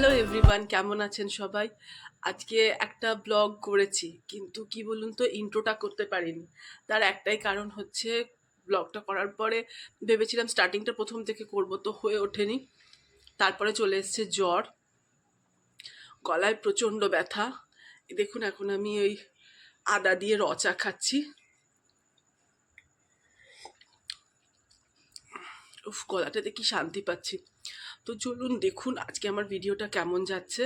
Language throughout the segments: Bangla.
হ্যালো এভরিওয়ান কেমন আছেন সবাই? আজকে একটা ব্লগ করেছি, কিন্তু কি বলুন তো ইন্ট্রোটা করতে পারিনি। তার একটাই কারণ হচ্ছে ব্লগটা করার পরে ভেবেছিলাম স্টার্টিংটা প্রথম থেকে করব, তো হয়ে ওঠেনি। তারপরে চলে এসছে জ্বর। গলায় প্রচণ্ড ব্যথা। দেখুন, এখন আমি ওই আদা দিয়ে রচা খাচ্ছি। উফ গলাটাতে কি শান্তি পাচ্ছি। তো চলুন দেখুন আজকে আমার ভিডিওটা কেমন যাচ্ছে।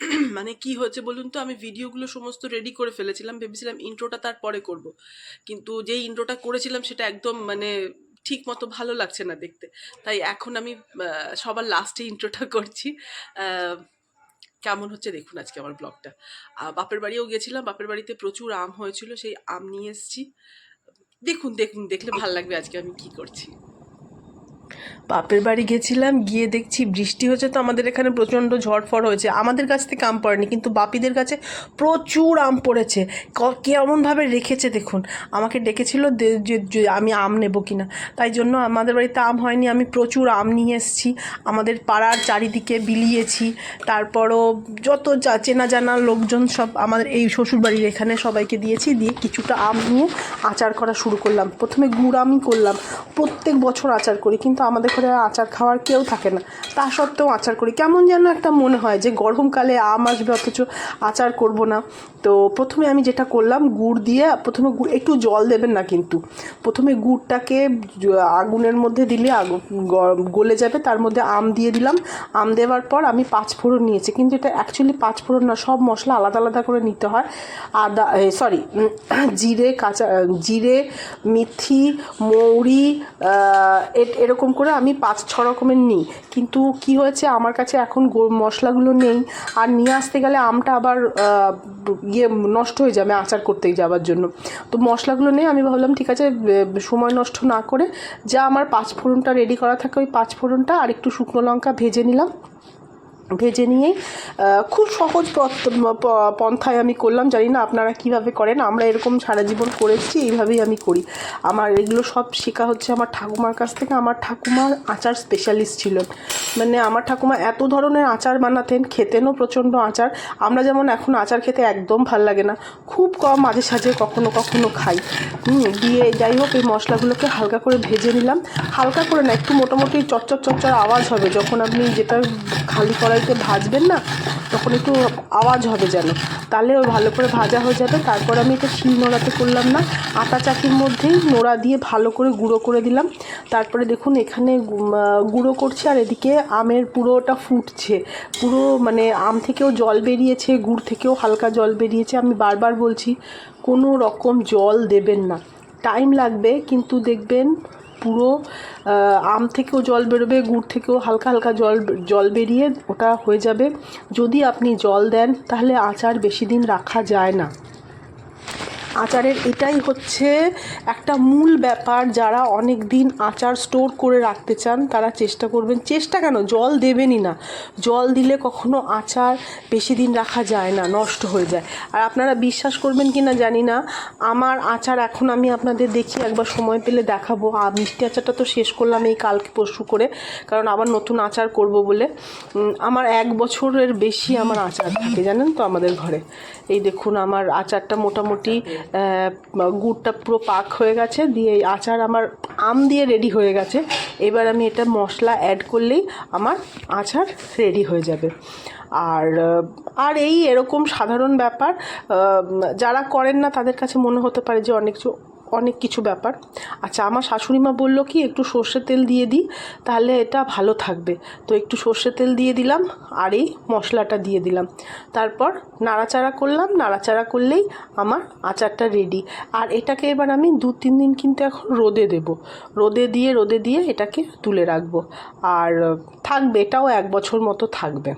মানে কি হয়েছে বলুন তো? আমি ভিডিওগুলো সমস্ত রেডি করে ফেলেছিলাম। ভেবেছিলাম ইন্ট্রোটা তারপরে করব। কিন্তু যেই ইন্ট্রোটা করেছিলাম সেটা একদম মানে ঠিক মতো ভালো লাগছে না দেখতে। তাই এখন আমি সবার লাস্টে ইন্ট্রোটা করছি। কেমন হচ্ছে দেখুন আজকে আমার ব্লগটা বাপের বাড়িও গেছিলাম। বাপের বাড়িতে প্রচুর আম হয়েছিল। সেই আম নিয়ে এসেছি। দেখুন দেখুন, দেখলে ভালো লাগবে আজকে আমি কি করছি। বাপের বাড়ি গেছিলাম, গিয়ে দেখছি বৃষ্টি হচ্ছে তো আমাদের এখানে প্রচণ্ড ঝড়ফড় হয়েছে। আমাদের কাছ থেকে আম পড়েনি, কিন্তু বাপিদের কাছে প্রচুর আম পড়েছে। কেমনভাবে রেখেছে দেখুন। আমাকে ডেকেছিল যে আমি আম নেব কিনা। তাই জন্য আমাদের বাড়িতে আম হয়নি, আমি প্রচুর আম নিয়ে এসেছি। আমাদের পাড়ার চারিদিকে বিলিয়েছি। তারপরও যত যা- চেনা জানা লোকজন সব আমাদের এই শ্বশুরবাড়ির এখানে সবাইকে দিয়েছি, দিয়ে কিছুটা আম নিয়ে আচার করা শুরু করলাম। প্রথমে গুড় আমই করলাম। প্রত্যেক বছর আচার করি, কিন্তু আমাদের ঘরে আচার খাওয়ার কেউ থাকে না। তা সত্ত্বেও আচার করি। কেমন যেন একটা মনে হয় যে গরমকালে আম আসবে, অথচ আচার করব না। তো প্রথমে আমি যেটা করলাম, গুড় দিয়ে প্রথমে গুড় একটু জল দেবেন না কিন্তু। প্রথমে গুড়টাকে আগুনের মধ্যে দিলে আগু- গ- গলে যাবে, তার মধ্যে আম দিয়ে দিলাম। আম দেওয়ার পর আমি পাঁচ ফোড়ন নিয়েছি। কিন্তু এটা অ্যাকচুয়ালি পাঁচ ফোড়ন না, সব মশলা আলাদা আলাদা করে নিতে হয়। আদা সরি জিরে, কাঁচা, জিরে, মেথি, মৌরি এরকম করে আমি পাঁচ, ছ রকমের নিই। কিন্তু কি হয়েছে, আমার কাছে এখন মশলাগুলো নেই। আর নিয়ে আসতে গেলে আমটা আবার ইয়ে নষ্ট হয়ে যাবে আচার করতে যাওয়ার জন্য। তো মশলাগুলো নেই, আমি ভাবলাম ঠিক আছে সময় নষ্ট না করে যা আমার পাঁচ ফোড়নটা রেডি করা থাকে ওই পাঁচ ফোড়নটা আর একটু শুকনো লঙ্কা ভেজে নিলাম। ভেজে নিয়েই খুব সহজ পন্থায় আমি করলাম। জানি না আপনারা কীভাবে করেন, আমরা এরকম সারা জীবন করেছি, এইভাবেই আমি করি। আমার এগুলো সব শেখা হচ্ছে আমার ঠাকুমার কাছ থেকে। আমার ঠাকুমার আচার স্পেশালিস্ট ছিলেন। মানে আমার ঠাকুমা এত ধরনের আচার বানাতেন, খেতেনও প্রচণ্ড আচার। আমরা যেমন এখন আচার খেতে একদম ভালো লাগে না, খুব কম মাঝে সাঝে কখনো কখনো খাই। দিয়ে যাই হোক, এই মশলাগুলোকে হালকা করে ভেজে নিলাম। হালকা করে না, একটু মোটামুটি চচ্চর চচ্চর আওয়াজ হবে। যখন আপনি যেটা খালি কড়াইতে ভাজবেন না, তখন একটু আওয়াজ হবে যেন। তাহলে ওই ভালো করে ভাজা হয়ে যাবে। তারপর আমি এটা শিল নোড়াতে করলাম না। আটা চাকির মধ্যেই নোড়া দিয়ে ভালো করে গুঁড়ো করে দিলাম। তারপরে দেখুন, এখানে গুঁড়ো করছি আর এদিকে আমের পুরোটা ফুটছে। পুরো মানে আম থেকেও জল বেরিয়েছে, গুড় থেকেও হালকা জল বেরিয়েছে। আমি বারবার বলছি, কোনো রকম জল দেবেন না। টাইম লাগবে, কিন্তু দেখবেন পুরো আম থেকেও জল বেরোবে, গুড় থেকেও হালকা হালকা জল জল বেরিয়ে ওটা হয়ে যাবে। যদি আপনি জল দেন, তাহলে আচার বেশি দিন রাখা যায় না। আচারের এটাই হচ্ছে একটা মূল ব্যাপার যারা অনেক দিন আচার স্টোর করে রাখতে চান, তারা চেষ্টা করবেন। চেষ্টা কেন? জল দেবেনই না। জল দিলে কখনো আচার বেশি দিন রাখা যায় না, নষ্ট হয়ে যায়। আর আপনারা বিশ্বাস করবেন কি না জানি না, আমার আচার এখন আমি আপনাদের দেখি, একবার সময় পেলে দেখাবো। মিষ্টি আচারটা তো শেষ করলাম এই কালকে পরশু করে, কারণ আবার নতুন আচার করব বলে। আমার এক বছরের বেশি আমার আচার থাকে, জানেন তো, আমাদের ঘরে। এই দেখুন, আমার আচারটা মোটামুটি গুড়টা পুরো পাক হয়ে গেছে। দিয়ে এই আচার আমার আম দিয়ে রেডি হয়ে গেছে। এবার আমি এটা মশলা অ্যাড করলেই আমার আচার রেডি হয়ে যাবে। আর আর এই এরকম সাধারণ ব্যাপার যারা করেন না, তাদের কাছে মনে হতে পারে যে অনেক কিছু অনেক কিছু ব্যাপার। আচ্ছা আমার শাশুড়ি মা বলল কি, একটু সর্ষে তেল দিয়ে দিই, তাহলে এটা ভালো থাকবে। তো একটু সর্ষে তেল দিয়ে দিলাম, আর এই মশলাটা দিয়ে দিলাম। তারপর নাড়াচাড়া করলাম, নাড়াচাড়া করলেই আমার আচারটা রেডি আর এটাকে এবার আমি দু তিন দিন কিন্তু এখন রোদে দেব। রোদে দিয়ে রোদে দিয়ে এটাকে তুলে রাখব। আর থাকবে, এটাও এক বছর মতো থাকবে।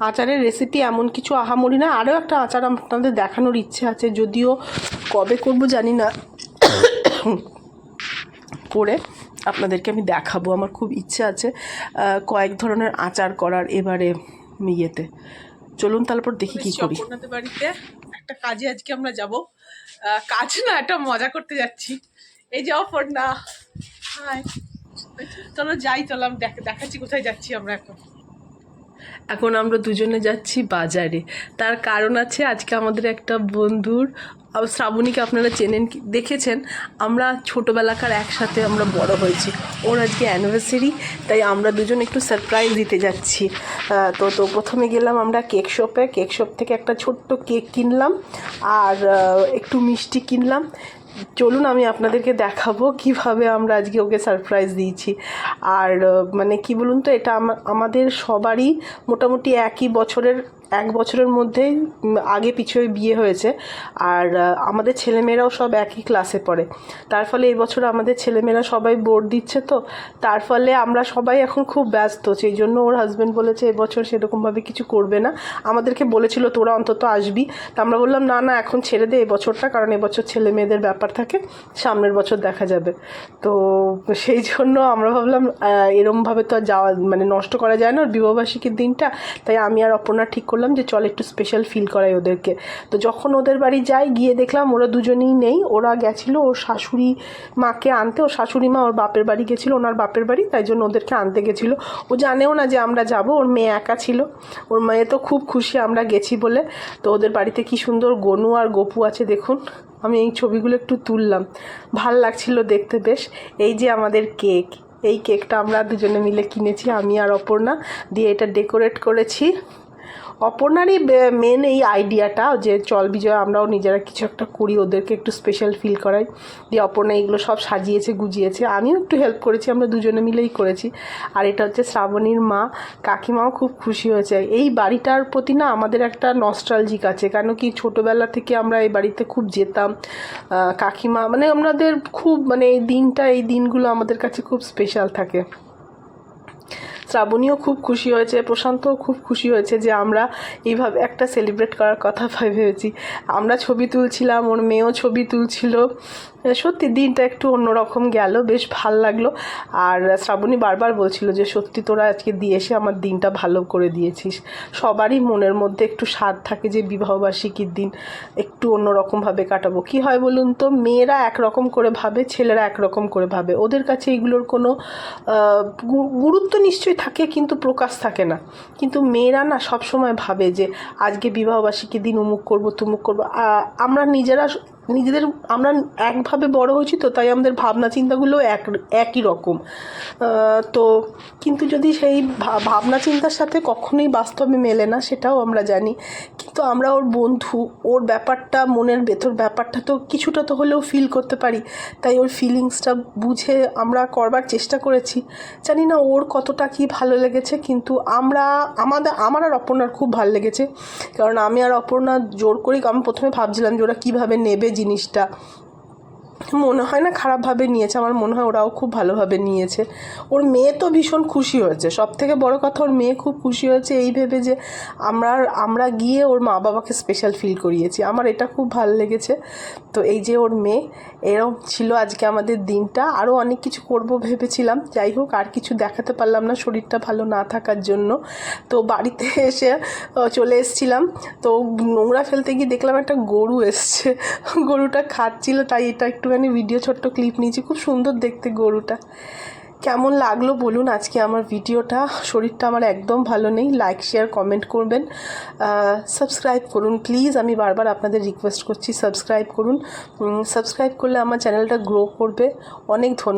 আচারের রেসিপি এমন কিছু আহামরি না। আরও একটা আচার আপনাদের দেখানোর ইচ্ছে আছে যদিও কবে করব জানি না। করে আপনাদেরকে আমি দেখাবো আমার খুব ইচ্ছে আছে কয়েক ধরনের আচার করার এবারে ইয়েতে। চলুন তারপর দেখি কি করি। আপনাদের বাড়িতে একটা কাজে আজকে আমরা যাব। কাজ না একটা মজা করতে যাচ্ছি। এই যে অফার না হাই চলো যাই চলো আমি দেখ- দেখাচ্ছি কোথায় যাচ্ছি আমরা এখন। এখন আমরা দুজনে যাচ্ছি বাজারে। তার কারণ আছে, আজকে আমাদের একটা বন্ধুর শ্রাবণীকে আপনারা চেনেন দেখেছেন? আমরা ছোটোবেলাকার একসাথে আমরা বড় হয়েছি। ওর আজকে অ্যানিভার্সারি তাই আমরা দুজন একটু সারপ্রাইজ দিতে যাচ্ছি। তো তো প্রথমে গেলাম আমরা কেক শপে কেক শপ থেকে একটা ছোট্ট কেক কিনলাম, আর একটু মিষ্টি কিনলাম। চলুন, আমি আপনাদেরকে দেখাবো কীভাবে আমরা আজকে ওকে সারপ্রাইজ দিয়েছি। আর মানে কি বলুন তো, এটা আমা- আমাদের সবারই মোটামুটি একই বছরের এক বছরের মধ্যেই উম, আগে পিছুয়ে বিয়ে হয়েছে। আর আমাদের ছেলেমেয়েরাও সব একই ক্লাসে পড়ে। তার ফলে এবছর আমাদের ছেলেমেয়েরা সবাই বোর্ড দিচ্ছে তো। তার ফলে আমরা সবাই এখন খুব ব্যস্ত। সেই জন্য ওর হাজব্যান্ড বলেছে এবছর সেরকমভাবে কিছু করবে না। আমাদেরকে বলেছিল তোরা অন্তত আসবি। তা আমরা বললাম না না এখন ছেড়ে দে এবছরটা কারণ এবছর ছেলে মেয়েদের ব্যাপার থাকে। সামনের বছর দেখা যাবে। তো সেই জন্য আমরা ভাবলাম এরমভাবে তো আর যাওয়া মানে নষ্ট করা যায় না। ওর বিবাহবার্ষিকীর দিনটা তাই আমি আর অপর্ণা ঠিক করলাম যে, চল একটু স্পেশাল ফিল করাই ওদেরকে। তো যখন ওদের বাড়ি যাই, গিয়ে দেখলাম ওরা দুজনেই নেই। ওরা গেছিল ওর শাশুড়ি মাকে আনতে। ওর শাশুড়ি মা ওর বাপের বাড়ি গেছিল, ওনার বাপের বাড়ি, তাই জন্য ওদেরকে আনতে গেছিল। ও জানেও না যে আমরা যাব, ওর মেয়ে একা ছিল। ওর মেয়ে তো খুব খুশি আমরা গেছি বলে। তো ওদের বাড়িতে কি সুন্দর গনু আর গপু আছে দেখুন। আমি এই ছবিগুলো একটু তুললাম। ভালো লাগছিল দেখতে বেশ। এই যে আমাদের কেক। এই কেকটা আমরা দুজনে মিলে কিনেছি, আমি আর অপর্ণা। দিয়ে এটা ডেকোরেট করেছি। অপর্ণারই মেন এই আইডিয়াটা যে চল বিজয়, আমরাও নিজেরা কিছু একটা করি, ওদেরকে একটু স্পেশাল ফিল করাই। দিয়ে অপর্ণা এগুলো সব সাজিয়েছে, গুজিয়েছে। আমিও একটু হেল্প করেছি, আমরা দুজনে মিলেই করেছি। আর এটা হচ্ছে শ্রাবণীর মা। কাকিমাও খুব খুশি হয়েছে। এই বাড়িটার প্রতি না আমাদের একটা নস্ট্রালজিক আছে। কেন কি ছোটোবেলা থেকে আমরা এই বাড়িতে খুব যেতাম। কাকিমা মানে আমাদের খুব মানে এই দিনটা, এই দিনগুলো আমাদের কাছে খুব স্পেশাল থাকে। শ্রাবণীও খুব খুশি হয়েছে, প্রশান্তও খুব খুশি হয়েছে যে আমরা এইভাবে একটা সেলিব্রেট করার কথা ভেবেছি। আমরা ছবি তুলছিলাম, ওর মেয়েও ছবি তুলছিল। সত্যি দিনটা একটু অন্যরকম গেল, বেশ ভালো লাগল। আর শ্রাবণী বারবার বলছিল যে, সত্যি তোরা আজকে দিয়ে এসে আমার দিনটা ভালো করে দিয়েছিস। সবারই মনের মধ্যে একটু স্বাদ থাকে যে, বিবাহবার্ষিকীর দিন একটু অন্যরকমভাবে কাটাবো। কি হয় বলুন তো, মেয়েরা একরকম করে ভাবে, ছেলেরা একরকম করে ভাবে। ওদের কাছে এইগুলোর কোনো গুরুত্ব নিশ্চয়ই থাকে কিন্তু প্রকাশ থাকে না। কিন্তু মেয়েরা না সবসময় ভাবে যে, আজকে বিবাহবার্ষিকীর দিন উমুক করব, তুমুক করব। আমরা নিজেরা নিজেদের আমরা একভাবে বড় হয়েছি তো, তাই আমাদের ভাবনা চিন্তাগুলো এক, একই রকম। তো কিন্তু যদি সেই ভাবনা চিন্তার সাথে কখনোই বাস্তবে মেলে না, সেটাও আমরা জানি। কিন্তু আমরা ওর বন্ধু, ওর ব্যাপারটা, মনের ভেতর ব্যাপারটা তো কিছুটা তো হলেও ফিল করতে পারি। তাই ওর ফিলিংসটা বুঝে আমরা করবার চেষ্টা করেছি। জানি না ওর কতটা কি ভালো লেগেছে, কিন্তু আমরা, আমাদের, আমার আর অপর্ণার খুব ভালো লেগেছে। কারণ আমি আর অপর্ণা জোর করি আমি প্রথমে ভাবছিলাম যে ওরা কীভাবে নেবে জিনিসটা। মনে হয় না খারাপভাবে নিয়েছে, আমার মনে হয় ওরাও খুব ভালোভাবে নিয়েছে। ওর মেয়ে তো ভীষণ খুশি হয়েছে। সব থেকে বড় কথা, ওর মেয়ে খুব খুশি হয়েছে এই ভেবে যে আমরা আমরা গিয়ে ওর মা বাবাকে স্পেশাল ফিল করিয়েছি। আমার এটা খুব ভালো লেগেছে। তো এই যে ওর মেয়ে এরকম ছিল আজকে আমাদের দিনটা। আরও অনেক কিছু করব ভেবেছিলাম। যাই হোক, আর কিছু দেখাতে পারলাম না, শরীরটা ভালো না থাকার জন্য। তো বাড়িতে এসে চলে এসেছিলাম। তো নোংরা ফেলতে গিয়ে দেখলাম একটা গরু এসছে। গরুটা খাচ্ছিল, তাই এটা একটুখানি ভিডিও ছোট্ট ক্লিপ নিয়েছি। খুব সুন্দর দেখতে গরুটা। কেমন লাগল বলুন আজকে আমার ভিডিওটা শরীরটা আমার একদম ভালো নেই। লাইক শেয়ার কমেন্ট করবেন। সাবস্ক্রাইব করুন। প্লিজ আমি বারবার আপনাদের রিকোয়েস্ট করছি সাবস্ক্রাইব করুন। সাবস্ক্রাইব করলে আমার চ্যানেলটা গ্রো করবে। অনেক ধন্যবাদ।